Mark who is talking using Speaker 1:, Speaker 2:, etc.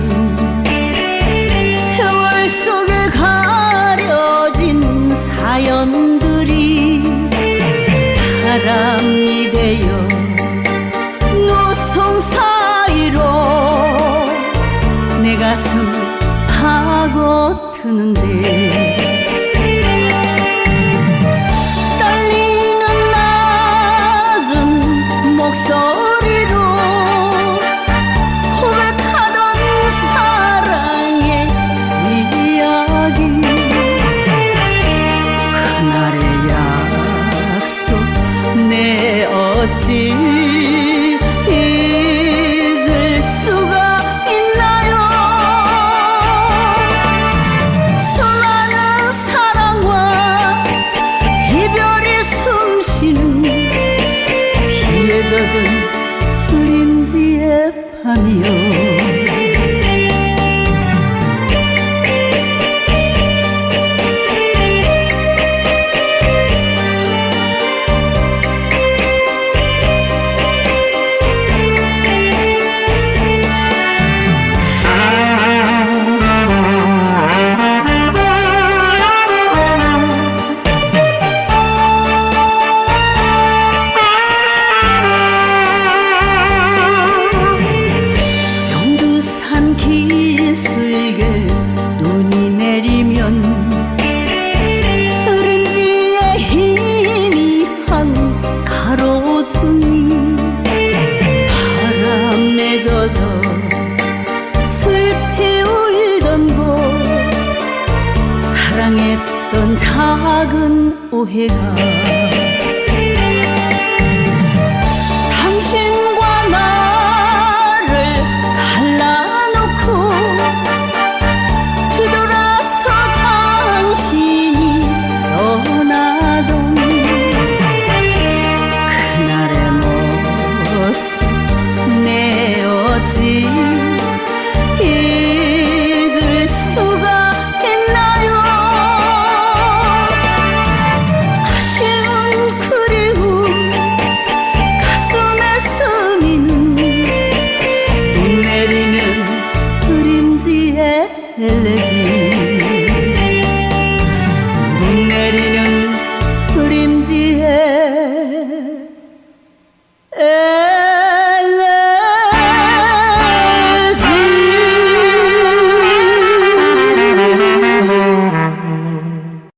Speaker 1: 보면 세월 속에 가려진 사연들이 바람이 되어 어찌 잊을 수가 있나요? 수많은 사랑과 이별이 숨쉬는 힘에 젖은 그림지의 밤이요 해가 당신과 나를 갈라놓고 뒤돌아서 당신이 떠나던 그날의 모습 내 어찌 الذي